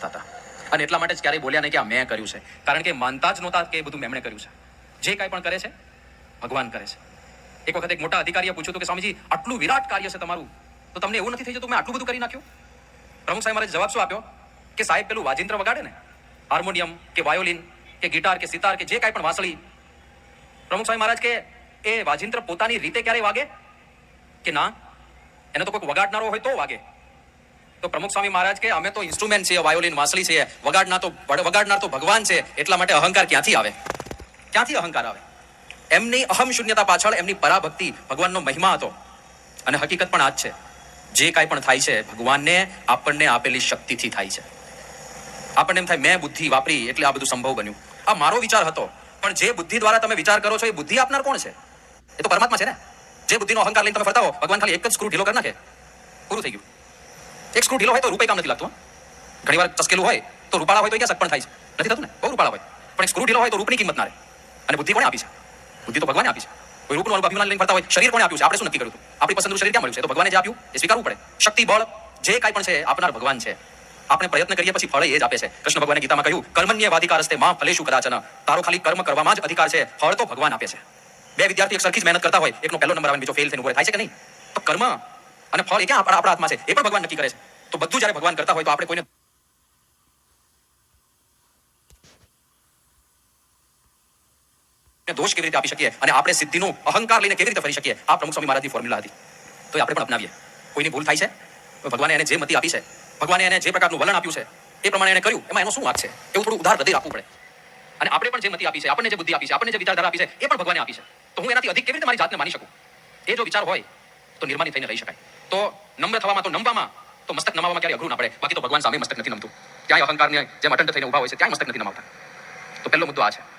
હતા. અને એટલા માટે જ ક્યારેય બોલ્યા નહીં કે આ મેં કર્યું છે. કારણ કે માનતા જ નહોતા કે એ બધું એમણે કર્યું છે. જે કાંઈ પણ કરે છે, ભગવાન કરે છે. એક વખત એક મોટા અધિકારીએ પૂછ્યું હતું કે, સ્વામીજી, આટલું વિરાટ કાર્ય છે તમારું. તો તમને એવું નથી થઈ જતું મેં આટલું બધું કરી નાખ્યું? પ્રમુખ સાહેબ મારે જવાબ શું આપ્યો? કે સાહેબ પેલું વાજિંત્ર વગાડે ને? હાર્મોનિયમ કે વાયોલિન કે ગિટાર કે સિતાર કે જે કાંઈ પણ વાંસળી. પ્રમુખ સ્વામી મહારાજ કે, એ વાજિંત્ર પોતાની રીતે ક્યારેય વાગે? કે ના, એને તો કોઈક વગાડનારો હોય તો વાગે. તો પ્રમુખ સ્વામી મહારાજ કે, અમે તો ઇન્સ્ટ્રુમેન્ટ છીએ વાયોલિન વાંસળી છે વગાડનાર તો વગાડનાર તો ભગવાન છે, એટલા માટે અહંકાર ક્યાંથી આવે? ક્યાંથી અહંકાર આવે? એમની અહમ શૂન્યતા પાછળ એમની પરાભક્તિ ભગવાનનો મહિમા હતો. અને હકીકત પણ આ જ છે. જે કાંઈ પણ થાય છે, ભગવાનને આપણને આપેલી શક્તિથી થાય છે. આપણને એમ થાય, મેં બુદ્ધિ વાપરી, એટલે આ બધું સંભવ બન્યું. આ મારો વિચાર હતો. પણ જે બુદ્ધિ દ્વારા તમે વિચાર કરો છો, એ બુદ્ધિ આપનાર કોણ છે? એ તો પરમાત્મા છે ને? જે બુદ્ધિનો અહંકાર લઈને તમે ફરતા હો, ભગવાન ખાલી એક જ સ્ક્રૂ ઢીલો કરી નાખે. પૂરું થઈ ગયું. એક સ્ક્રૂ ઢીલો હોય તો રૂપે કામ નથી લાગતું, હં. ઘણી વાર ચસકેલું હોય તો રૂપાળા હોય તો ક્યાં સટપણ થાય છે? નથી થતું ને? બહુ રૂપાળા હોય. પણ એક સ્ક્રૂ ઢીલો હોય તો રૂપની કિંમત ના રહે. અને બુદ્ધિ કોણે આપી છે? બુદ્ધિ તો ભગવાને આપી છે. કોઈ રૂપનું અભિમાન લઈને ફરતા હોય, શરીર કોણે આપ્યું છે? આપણે શું નક્કી કર્યું હતું? આપણી પસંદનું શરીર ક્યાં મળ્યું છે? તો ભગવાને જે આપ્યું, એ સ્વીકારવું પડે. શક્તિ, બળ, જે કાંઈ પણ છે આપનાર ભગવાન છે. આપણે પ્રયત્ન કરીએ પછી ફળ એ જ આપે છે. કૃષ્ણ ભગવાને ગીતામાં કહ્યું કર્મન્ય વાધિકારસ્તે માં ફલેશું કદાચન. તારો ખાલી કર્મ કરવામાં જ અધિકાર છે. ફળ તો ભગવાન આપે છે. બે વિદ્યાર્થી એક સરખી જ મહેનત કરતા હોય. એકનો પહેલો નંબર આવે બીજો ફેલ થઈને ઊભો થાય છે કે નહીં? તો કર્મ અને ફળ એ ક્યાં આપણા હાથમાં છે? એ પણ ભગવાન નક્કી કરે છે. તો બધું જ્યારે ભગવાન કરતા હોય તો આપણે કોઈને દોષ કેવી રીતે આપી શકીએ? અને આપણે સિદ્ધિનું અહંકાર લઈને કેવી રીતે ફરી શકીએ? આ પ્રમુખ સ્વામી મહારાજની ફોર્મ્યુલા હતી. તો આપણે પણ અપનાવીએ. કોઈની ભૂલ થાય છે? ભગવાને એને જે મતિ આપી છે, ભગવાને એને જે પ્રકારનું વલણ આપ્યું છે, એ પ્રમાણે એને કર્યું. એમાં એનો શું વાંક છે? એવું થોડું ઉધાર હૃદય રાખવું પડે. અને આપણે પણ જે મતિ આપી છે, આપણને જે બુદ્ધિ આપી છે, આપણને જે વિચારધારા આપી છે, એ પણ ભગવાને આપી છે. તો હું એનાથી અધિક કેવી રીતે મારી જાતને માની શકું? એ જો વિચાર હોય તો નિર્માની થઈને રહી શકાય. તો નમ્ર થવામાં તો નમવામાં, તો મસ્તક નમાવામાં ક્યારે અઘરું ના પડે? બાકી તો ભગવાન સામે મસ્તક નથી નમતું. ક્યાંય અહંકારને જેમ અટંડ થઈને ઊભા હોય છે ત્યાં મસ્તક નથી નમાવતા. તો પહેલો મુદ્દો આ છે.